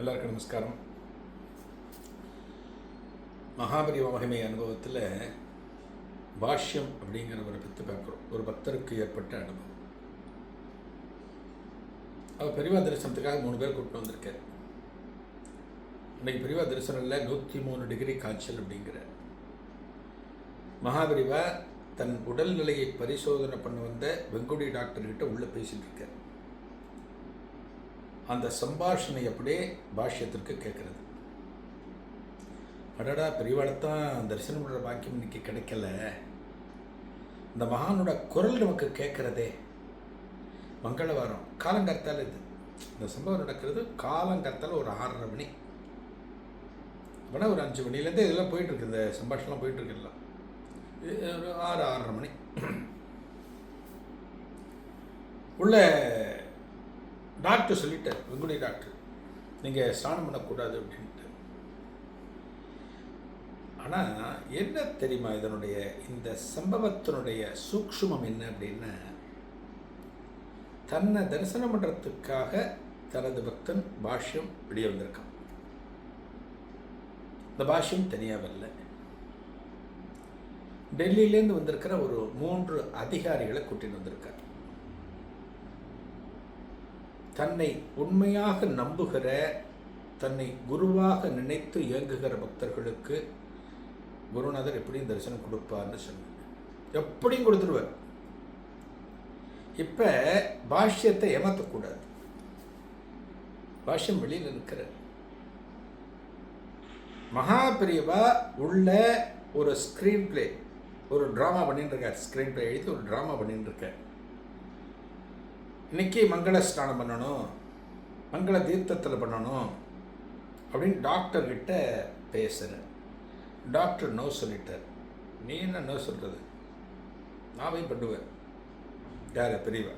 எல்லாருக்கும் நமஸ்காரம். மகாபரிவ மகிமை அனுபவத்தில் பாஷ்யம் அப்படிங்கிறவரை பற்றி பார்க்குறோம் ஒரு பக்தருக்கு ஏற்பட்ட அனுபவம். அவர் பெரிவா தரிசனத்துக்காக மூணு பேர் கூப்பிட்டு வந்திருக்கார். இன்னைக்கு பெரியவா தரிசனத்தில் நூற்றி மூணு டிகிரி காய்ச்சல் அப்படிங்கிறார் மகாபரிவா தன் உடல்நிலையை பரிசோதனை பண்ண வந்த வெங்குடி டாக்டர்கிட்ட உள்ளே பேசிகிட்டு இருக்கார். அந்த சம்பாஷணை அப்படியே பாஷ்யத்திற்கு கேட்குறது. அடடா பெரியவாடத்தான் தரிசனம் பண்ணுற பாக்கியம் இன்னைக்கு கிடைக்கல. இந்த மகானோட குரல் நமக்கு கேட்குறதே. மங்களவாரம். காலங்கர்த்தால் இது. இந்த சம்பவம் நடக்கிறது காலங்கர்த்தால் ஒரு ஆறரை மணி. அப்படின்னா ஒரு அஞ்சு மணிலேருந்து இதெல்லாம் போயிட்டுருக்கு இந்த சம்பாஷணம் போயிட்டு எல்லாம். இது ஒரு ஆறு ஆறரை மணி. உள்ள டாக்டர் சொல்லிட்டார் வெங்குடி டாக்டர் நீங்கள் ஸ்நானம் பண்ணக்கூடாது அப்படின்ட்டு. ஆனால் என்ன தெரியுமா இதனுடைய இந்த சம்பவத்தினுடைய சூக்ஷ்மம் என்ன அப்படின்னா தன்னை தரிசனம் பண்ணுறதுக்காக தனது பக்தன் பாஷ்யம் வெளியே வந்திருக்கான். இந்த பாஷ்யம் தனியாக வரல. டெல்லியிலேருந்து வந்திருக்கிற ஒரு மூன்று அதிகாரிகளை கூட்டிட்டு வந்திருக்கார். தன்னை உண்மையாக நம்புகிற தன்னை குருவாக நினைத்து இயங்குகிற பக்தர்களுக்கு குருநாதர் எப்படியும் தரிசனம் கொடுப்பார்னு சொன்னார். எப்படியும் கொடுத்துருவார். இப்போ பாஷ்யத்தை ஏமாற்றக்கூடாது பாஷ்யம் வெளியில் இருக்கிறார் மகாபிரிவா உள்ள ஒரு ஸ்க்ரீன் பிளே ஒரு ட்ராமா பண்ணிட்டு இருக்கார். ஸ்க்ரீன் பிளே எழுதி ஒரு ட்ராமா பண்ணிட்டு இருக்கார். இன்னைக்கு மங்கள ஸ்நானம் பண்ணணும் மங்கள தீர்த்தத்தில் பண்ணணும் அப்படின்னு டாக்டர்கிட்ட பேசுகிறேன் டாக்டர் நோ சொல்லிட்டார். நீ என்ன நோ சொல்கிறது நான் போய் பண்ணுவேன். யார்? பெரியவா.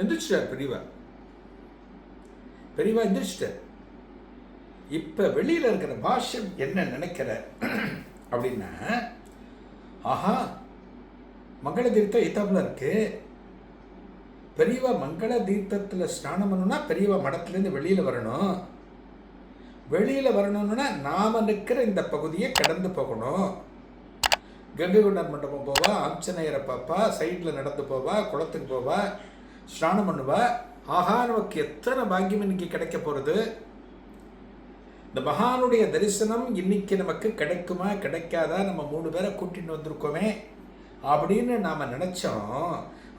எந்திரிச்சிட்டார் பெரியவா. பெரியவா எந்திரிச்சிட்டார். இப்போ வெளியில் இருக்கிற பாஷ்யம் என்ன நினைக்கிற? அப்படின்னா ஆஹா மங்கள தீர்த்தம் இத்தாப்புல இருக்குது பெரியவா மங்கள தீர்த்தத்தில் ஸ்நானம் பண்ணணும்னா பெரியவா மடத்துலேருந்து வெளியில் வரணும். வெளியில் வரணும்னா நாம் நிற்கிற இந்த பகுதியை கடந்து போகணும். கங்கை கொண்டார் மண்டபம் போவா அம்சநேயரை பார்ப்பா சைடில் நடந்து போவா குளத்துக்கு போவா ஸ்நானம் பண்ணுவா. ஆஹா நமக்கு எத்தனை பாக்கியம் இன்னைக்கு கிடைக்க போகிறது இந்த மகானுடைய தரிசனம் இன்னைக்கு நமக்கு கிடைக்குமா கிடைக்காதா நம்ம மூணு பேரை கூட்டிகிட்டு வந்திருக்கோமே அப்படின்னு நாம் நினச்சோம்.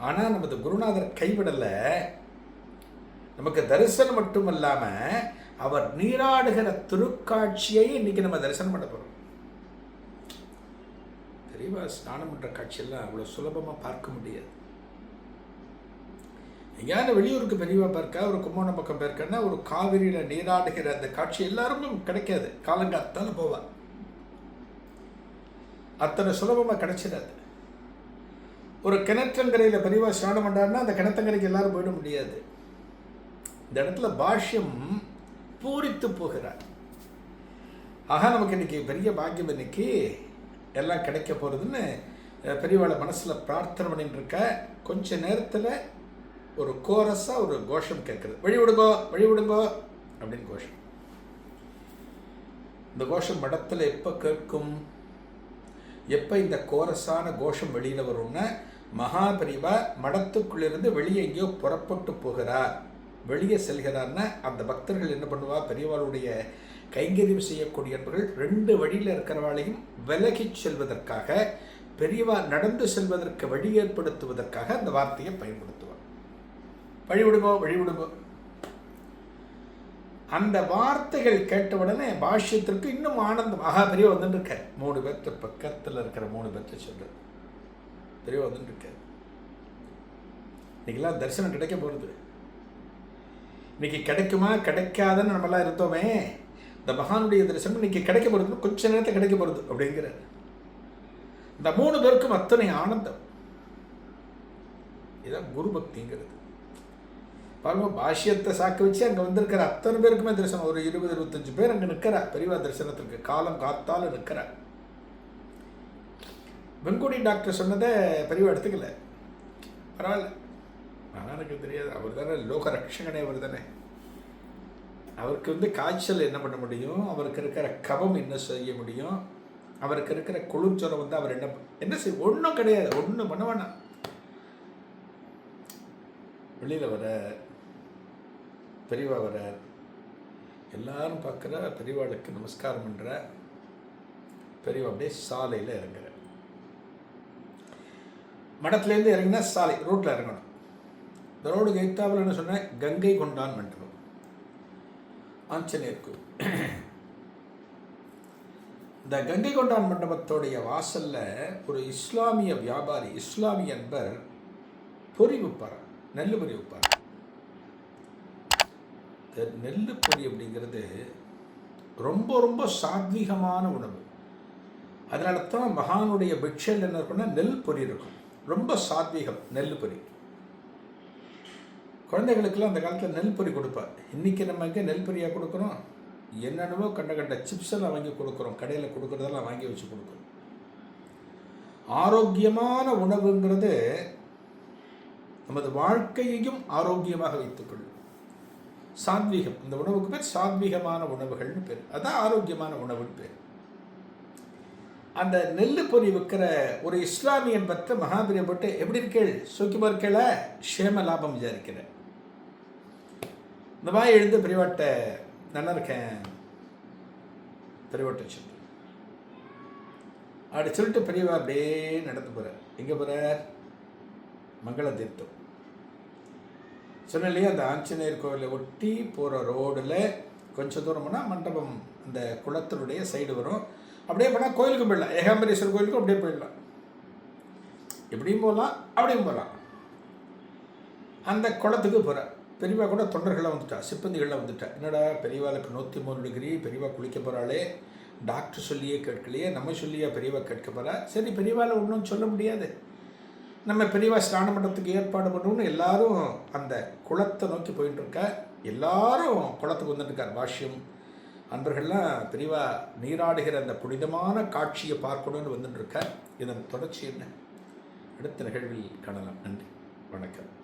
ஆனால் நமது குருநாதர் கைவிடலை. நமக்கு தரிசனம் மட்டும் இல்லாமல் அவர் நீராடுகிற திருக்காட்சியை இன்னைக்கு நம்ம தரிசனம் பண்ண போகிறோம் தெரியவா ஸ்நானம் பண்ணுற காட்சியெல்லாம் அவ்வளோ சுலபமாக பார்க்க முடியாது. எங்கேயாவது வெளியூருக்கு பெரியவா பார்க்க ஒரு கும்போணம் பக்கம் பார்க்கன்னா ஒரு காவிரியில் நீராடுகிற அந்த காட்சி எல்லாருக்கும் கிடைக்காது. காலங்காத்தாலும் போவார் அத்தனை சுலபமாக கிடைச்சிடாது. ஒரு கிணற்றங்கரையில் பெரியவா ஸ்நானம் பண்ணாருன்னா அந்த கிணத்தங்கரைக்கு எல்லாரும் போயிட முடியாது. இந்த இடத்துல பாஷ்யம் பூரித்து போகிறார். ஆக நமக்கு இன்னைக்கு பெரிய பாக்கியம் இன்னைக்கு. எல்லாம் கிடைக்க போகிறதுன்னு பெரியவாளை மனசில் பிரார்த்தனை பண்ணிட்டு இருக்க. கொஞ்ச நேரத்தில் ஒரு கோரஸாக ஒரு கோஷம் கேட்குறது வழி விடுங்கோ வழி விடுங்கோ அப்படின்னு கோஷம். இந்த கோஷம் மடத்தில் எப்போ கேட்கும்? எப்போ இந்த கோரஸான கோஷம் வெளியில் வரும்னா மகாபரிவா மடத்துக்குள்ளிருந்து வெளியே எங்கேயோ புறப்பட்டு போகிறார். வெளியே செல்கிறார்னா அந்த பக்தர்கள் என்ன பண்ணுவா? பெரியவாளுடைய கைங்கரியம் செய்யக்கூடியவர்கள் ரெண்டு வழியில் இருக்கிறவாளையும் விலகிச் செல்வதற்காக பெரியவா நடந்து செல்வதற்கு வழி ஏற்படுத்துவதற்காக அந்த வார்த்தையை பயன்படுத்துவார் வழி விடுங்கோ வழி அந்த வார்த்தைகள் கேட்ட உடனே பாஷ்யத்திற்கு இன்னும் ஆனந்தம். ஆஹா வந்துட்டு இருக்க மூணு பேர்த்து பக்கத்தில் இருக்கிற மூணு பேர்த்த சொல்லு பெரிய வந்துட்டுருக்கு. இன்றைக்கெல்லாம் தரிசனம் கிடைக்க போகிறது இன்னைக்கு கிடைக்குமா? கிடைக்காதுன்னு நம்மளாம் இருந்தோமே. இந்த மகானுடைய தரிசனம் இன்னைக்கு கிடைக்க போகிறது கொஞ்ச நேரத்தை கிடைக்க போகிறது அப்படிங்கிறார். இந்த மூணு பேருக்கும் அத்தனை ஆனந்தம். இதான் குரு பக்திங்கிறது. பாருங்க பாஷ்யத்தை சாக்கு வச்சு அங்கே வந்திருக்கிற அத்தனை பேருக்குமே தரிசனம். ஒரு இருபது இருபத்தஞ்சு பேர் அங்கே நிற்கிறா பெரியவா தரிசனத்திற்கு காலம் காத்தாலும் நிற்கிறா வெங்குடி டாக்டர் சொன்னதை பெரியவா எடுத்துக்கல. பரவாயில்ல. ஆனால் எனக்கு தெரியாது. அவர் தானே லோக ரட்சகனே அவர் தானே. அவருக்கு வந்து காய்ச்சல் என்ன பண்ண முடியும்? அவருக்கு இருக்கிற கபம் என்ன செய்ய முடியும்? அவருக்கு இருக்கிற குளிர்ச்சொரம் வந்து அவர் என்ன என்ன செய்ய ஒன்றும் கிடையாது. ஒன்றும் பண்ண வேணாம். வெளியில் வர பெரியவா வர எல்லாரும் பார்க்குற பெரியவாளுக்கு நமஸ்காரம் பண்ணுற பெரியவா அப்படியே சாலையில் இறங்குற. மடத்துலேருந்து இறங்கினா சாலை ரோட்டில் இறங்கணும். இந்த ரோடு கைத்தாவில் என்ன சொன்னேன்? கங்கை கொண்டான் மண்டபம் ஆஞ்சநேயர் கோவில் இந்த கங்கை கொண்டான் மண்டபத்தோடைய வாசலில் ஒரு இஸ்லாமிய வியாபாரி இஸ்லாமிய நண்பர் பொறி விற்பார் நெல் பொறி விற்பார். இந்த நெல் பொறி அப்படிங்கிறது ரொம்ப ரொம்ப சாத்வீகமான உணவு. அதனால தான் மகானுடைய பிக்ஷையில் என்ன இருக்குன்னா நெல் பொறி இருக்கும். ரொம்ப சாத்வீகம் நெல் பொறி குழந்தைகளுக்கெல்லாம் அந்த காலத்தில் நெல் பொறி கொடுப்பார். இன்றைக்கி நம்ம எங்கே நெல் பொரியாக கொடுக்குறோம்? என்னென்னவோ கண்ட கண்ட சிப்ஸ் எல்லாம் வாங்கி கொடுக்குறோம். கடையில் கொடுக்குறதெல்லாம் வாங்கி வச்சு கொடுக்குறோம். ஆரோக்கியமான உணவுங்கிறது நமது வாழ்க்கையையும் ஆரோக்கியமாக வைத்துக்கொள்ளும் சாத்வீகம் இந்த உணவுக்கு பேர் சாத்வீகமான உணவுகள்னு பேர். அதான் ஆரோக்கியமான உணவுன்னு பேர். அந்த நெல்லு பொறி விற்கிற ஒரு இஸ்லாமியன் பற்ற மகாபிரியப்பட்டு எப்படி இருக்கேள் சூக்கியமாக இருக்கேள க்ஷேம லாபம் விசாரிக்கிறேன் இந்த மாதிரி எழுந்து பெரியவாட்ட நல்லா இருக்கேன். பெரியவாட்ட சொல்லு அப்படி சொல்லிட்டு பெரியவா அப்படியே நடந்து போகிறார் எங்கே போகிறார் மங்கள தீர்த்தம். சொன்ன அந்த ஆஞ்சநேயர் கோவிலை ஒட்டி போகிற ரோடில் கொஞ்சம் தூரம் போனால் மண்டபம் அந்த குளத்தினுடைய சைடு வரும். அப்படியே போனால் கோயிலுக்கும் போயிடலாம். ஏகாம்பரேஸ்வரர் கோயிலுக்கும் அப்படியே போயிடலாம். எப்படியும் போகலாம் அப்படியும் போகலாம். அந்த குளத்துக்கு போகிறார் பெரியவா கூட தொண்டர்களாக வந்துட்டா சிப்பந்திகள்லாம் வந்துட்டா. என்னடா பெரியவாளுக்கு நூற்றி மூணு டிகிரி பெரியவா குளிக்க போகிறாளே டாக்டர் சொல்லியே கேட்கலையே நம்ம சொல்லியே பெரியவா கேட்க போகிறா சரி பெரியவால் ஒன்றும் சொல்ல முடியாது. நம்ம பெரியவா ஸ்நான மண்டபத்துக்கு ஏற்பாடு பண்ணணும்னு எல்லாரும் அந்த குளத்தை நோக்கி போயிட்டு இருக்கா. எல்லாரும் குளத்துக்கு வந்துட்டுருக்கார் பாஷ்யம் அன்பர்கள்லாம் பெரியவா நீராடுகிற அந்த புனிதமான காட்சியை பார்க்கணும்னு வந்துட்டு இதன் தொடர்ச்சி என்ன? அடுத்த நிகழ்வில் காணலாம். நன்றி. வணக்கம்.